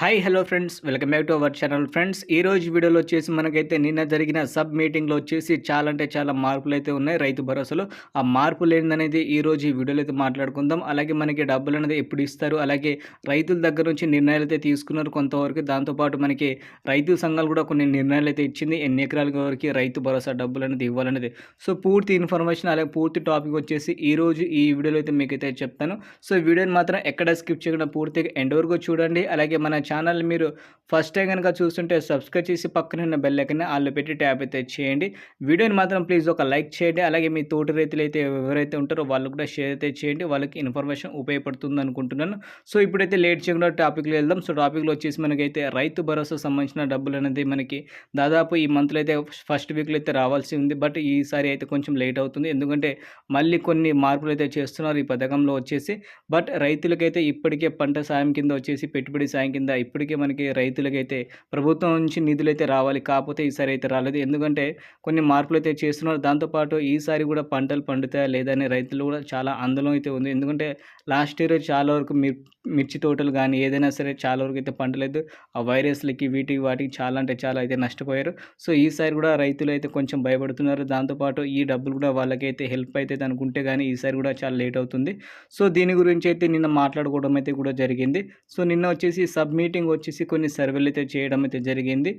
Hi hello friends welcome back to our channel friends ఈ రోజు వీడియోలో వచ్చేసి మనకైతే నిన్న జరిగిన సబ్ మీటింగ్లో వచ్చేసి చాలా అంటే చాలా మార్పులు అయితే ఉన్నాయి రైతు భరోసాలో. ఆ మార్పులు ఏంటనేది ఈ రోజు ఈ వీడియోలో అయితే మాట్లాడుకుందాం. అలాగే మనకి డబ్బులు అనేది ఎప్పుడు ఇస్తారు? అలాగే రైతుల దగ్గర నుంచి నిర్ణయాలు అయితే తీసుకున్నారు కొంతవరకు. దాంతోపాటు మనకి రైతు సంఘాలు కూడా కొన్ని నిర్ణయాలు అయితే ఇచ్చింది. ఎన్ని ఎకరాల వరకు రైతు భరోసా డబ్బులు అనేది ఇవ్వాలనేది. సో పూర్తి ఇన్ఫర్మేషన్ అలాగే పూర్తి టాపిక్ వచ్చేసి ఈ రోజు ఈ వీడియోలో అయితే మీకు అయితే చెప్తాను. సో వీడియోని మాత్రం ఎక్కడ స్కిప్ చేయకుండా పూర్తిగా ఎండ్ వరకు చూడండి. అలాగే మన ఛానల్ మీరు ఫస్ట్ టైం కనుక చూస్తుంటే సబ్స్క్రైబ్ చేసి పక్కన ఉన్న బెల్ ఐకన్ ఆల్లో పెట్టి ట్యాప్ అయితే చేయండి. వీడియోని మాత్రం ప్లీజ్ ఒక లైక్ చేయండి. అలాగే మీ తోటి రైతులు అయితే ఎవరైతే ఉంటారో వాళ్ళు కూడా షేర్ అయితే చేయండి. వాళ్ళకి ఇన్ఫర్మేషన్ ఉపయోగపడుతుంది అనుకుంటున్నాను. సో ఇప్పుడైతే లేట్ చేయకుండా టాపిక్లో వెళ్దాం. సో టాపిక్లో వచ్చేసి మనకైతే రైతు భరోసా సంబంధించిన డబ్బులు అనేది మనకి దాదాపు ఈ మంత్లో అయితే ఫస్ట్ వీక్లో అయితే రావాల్సి ఉంది. బట్ ఈసారి అయితే కొంచెం లేట్ అవుతుంది. ఎందుకంటే మళ్ళీ కొన్ని మార్పులు అయితే చేస్తున్నారు ఈ పథకంలో వచ్చేసి. బట్ రైతులకైతే ఇప్పటికే పంట సాయం కింద వచ్చేసి పెట్టుబడి సాయం కింద ఇప్పటికే మనకి రైతులకైతే ప్రభుత్వం నుంచి నిధులు అయితే రావాలి. కాకపోతే ఈసారి అయితే రాలేదు. ఎందుకంటే కొన్ని మార్పులు అయితే చేస్తున్నారు దాంతోపాటు ఈసారి కూడా పంటలు పండుతాయా లేదా రైతులు కూడా చాలా ఆందోళన అయితే ఉంది. ఎందుకంటే లాస్ట్ ఇయర్ చాలా వరకు మిర్ మిర్చి తోటలు కానీ ఏదైనా సరే చాలా వరకు అయితే పంటలేదు ఆ వైరస్లకి వీటికి వాటికి చాలా అంటే చాలా అయితే నష్టపోయారు. సో ఈసారి కూడా రైతులు అయితే కొంచెం భయపడుతున్నారు. దాంతోపాటు ఈ డబ్బులు కూడా వాళ్ళకైతే హెల్ప్ అవుతుంది అనుకుంటే కానీ ఈసారి కూడా చాలా లేట్ అవుతుంది. సో దీని గురించి అయితే నిన్న మాట్లాడుకోవడం అయితే కూడా జరిగింది. సో నిన్న వచ్చేసి సబ్మిట్ మీటింగ్ వచ్చేసి కొన్ని సర్వేలు అయితే చేయడం అయితే జరిగింది.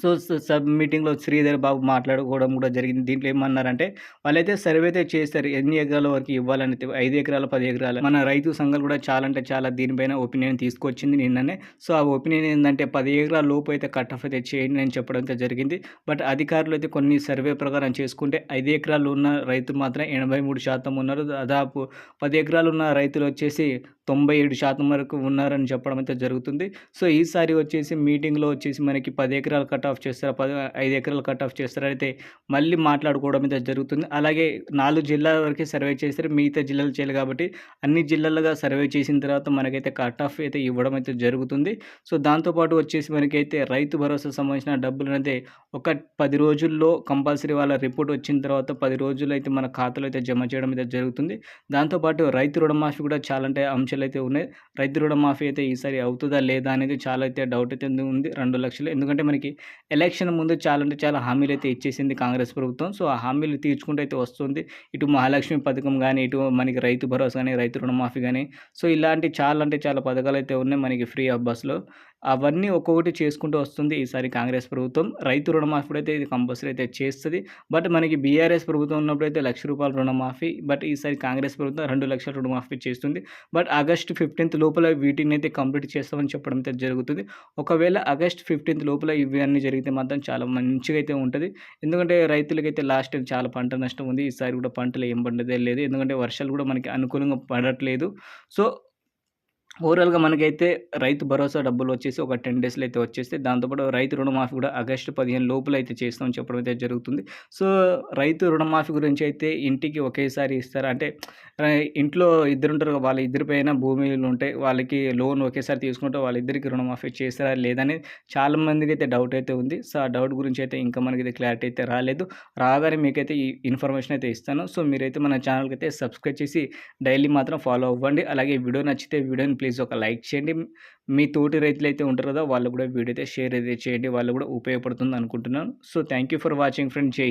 సో సబ్ మీటింగ్లో శ్రీధర్ బాబు మాట్లాడుకోవడం కూడా జరిగింది. దీంట్లో ఏమన్నారంటే వాళ్ళైతే సర్వే అయితే చేస్తారు ఎన్ని ఎకరాల వరకు ఇవ్వాలని ఐదు ఎకరాలు పది ఎకరాలు. మన రైతు సంఘాలు కూడా చాలా అంటే చాలా దీనిపైన ఒపీనియన్ తీసుకొచ్చింది నిన్ననే. సో ఆ ఒపీనియన్ ఏంటంటే పది ఎకరాల లోపు అయితే కట్ ఆఫ్ అయితే చేయండి అని చెప్పడం అయితే జరిగింది. బట్ అధికారులు అయితే కొన్ని సర్వే ప్రకారం చేసుకుంటే ఐదు ఎకరాలు ఉన్న రైతులు మాత్రం ఎనభై మూడు శాతం ఉన్నారు. దాదాపు పది ఎకరాలు ఉన్న రైతులు వచ్చేసి తొంభై ఏడు శాతం వరకు ఉన్నారని చెప్పడం అయితే జరుగుతుంది. సో ఈసారి వచ్చేసి మీటింగ్లో వచ్చేసి మనకి పది ఎకరాలు కట్ కట్ ఆఫ్ చేస్తారా? పది ఐదు ఎకరాలు కట్ ఆఫ్ చేస్తారా? అయితే మళ్ళీ మాట్లాడుకోవడం అయితే జరుగుతుంది. అలాగే నాలుగు జిల్లాల వరకే సర్వే చేస్తారు. మిగతా జిల్లాలు చేయాలి కాబట్టి అన్ని జిల్లాలుగా సర్వే చేసిన తర్వాత మనకైతే కట్ ఆఫ్ అయితే ఇవ్వడం అయితే జరుగుతుంది. సో దాంతోపాటు వచ్చేసి మనకైతే రైతు భరోసా సంబంధించిన డబ్బులు అయితే ఒక పది రోజుల్లో కంపల్సరీ వాళ్ళ రిపోర్ట్ వచ్చిన తర్వాత పది రోజులు అయితే మన ఖాతాలో అయితే జమ చేయడం అయితే జరుగుతుంది. దాంతోపాటు రైతు రుణమాఫీ కూడా చాలా అంటే అంశాలు అయితే ఉన్నాయి. రైతు రుణమాఫీ అయితే ఈసారి అవుతుందా లేదా అనేది చాలా అయితే డౌట్ అయితే ఉంది. రెండు లక్షలు. ఎందుకంటే మనకి ఎలక్షన్ ముందు చాలా అంటే చాలా హామీలు అయితే ఇచ్చేసింది కాంగ్రెస్ ప్రభుత్వం. సో ఆ హామీలు తీర్చుకుంటూ అయితే వస్తుంది. ఇటు మహాలక్ష్మి పథకం కానీ ఇటు మనకి రైతు భరోసా కానీ రైతు రుణమాఫీ కానీ సో ఇలాంటి చాలా అంటే చాలా పథకాలు అయితే ఉన్నాయి మనకి ఫ్రీ ఆఫ్ బస్సులో. అవన్నీ ఒక్కొక్కటి చేసుకుంటూ వస్తుంది. ఈసారి కాంగ్రెస్ ప్రభుత్వం రైతు రుణమాఫీ అయితే ఇది కంపల్సరీ అయితే చేస్తుంది. బట్ మనకి బీఆర్ఎస్ ప్రభుత్వం ఉన్నప్పుడు అయితే లక్ష రూపాయల రుణమాఫీ బట్ ఈసారి కాంగ్రెస్ ప్రభుత్వం రెండు లక్షల రుణమాఫీ చేస్తుంది. బట్ ఆగస్ట్ ఫిఫ్టీన్త్ లోపల వీటిని అయితే కంప్లీట్ చేస్తామని చెప్పడం అయితే జరుగుతుంది. ఒకవేళ ఆగస్ట్ ఫిఫ్టీన్త్ లోపల ఇవన్నీ జరిగితే మాత్రం చాలా మంచిగా అయితే ఉంటుంది. ఎందుకంటే రైతులకైతే లాస్ట్ టైం చాలా పంట నష్టం ఉంది. ఈసారి కూడా పంటలు ఏం పండదే లేదు. ఎందుకంటే వర్షాలు కూడా మనకి అనుకూలంగా పడట్లేదు. సో ఓవరాల్గా మనకైతే రైతు భరోసా డబ్బులు వచ్చేసి ఒక టెన్ డేస్లో అయితే వచ్చేస్తే దాంతోపాటు రైతు రుణమాఫీ కూడా ఆగస్టు పదిహేను లోపల అయితే చేస్తామని చెప్పడం అయితే జరుగుతుంది. సో రైతు రుణమాఫీ గురించి అయితే ఇంటికి ఒకేసారి ఇస్తారు? అంటే ఇంట్లో ఇద్దరు ఉంటారు వాళ్ళ ఇద్దరి పైన భూమిలు ఉంటాయి వాళ్ళకి లోన్ ఒకేసారి తీసుకుంటే వాళ్ళిద్దరికి రుణమాఫీ చేస్తారా లేదని చాలా మందికి అయితే డౌట్ అయితే ఉంది. సో ఆ డౌట్ గురించి అయితే ఇంకా మనకి క్లారిటీ అయితే రాలేదు. రాగానే మీకైతే ఈ ఇన్ఫర్మేషన్ అయితే ఇస్తాను. సో మీరైతే మన ఛానల్కి అయితే సబ్స్క్రైబ్ చేసి డైలీ మాత్రం ఫాలో అవ్వండి. అలాగే వీడియో నచ్చితే వీడియోని ప్లీజ్ ఒక లైక్ చేయండి. మీ తోటి రైతులు అయితే ఉంటారు కదా వాళ్ళు కూడా వీడియో అయితే షేర్ అయితే చేయండి. వాళ్ళు కూడా ఉపయోగపడుతుంది అనుకుంటున్నాను. So thank you for watching friend. జై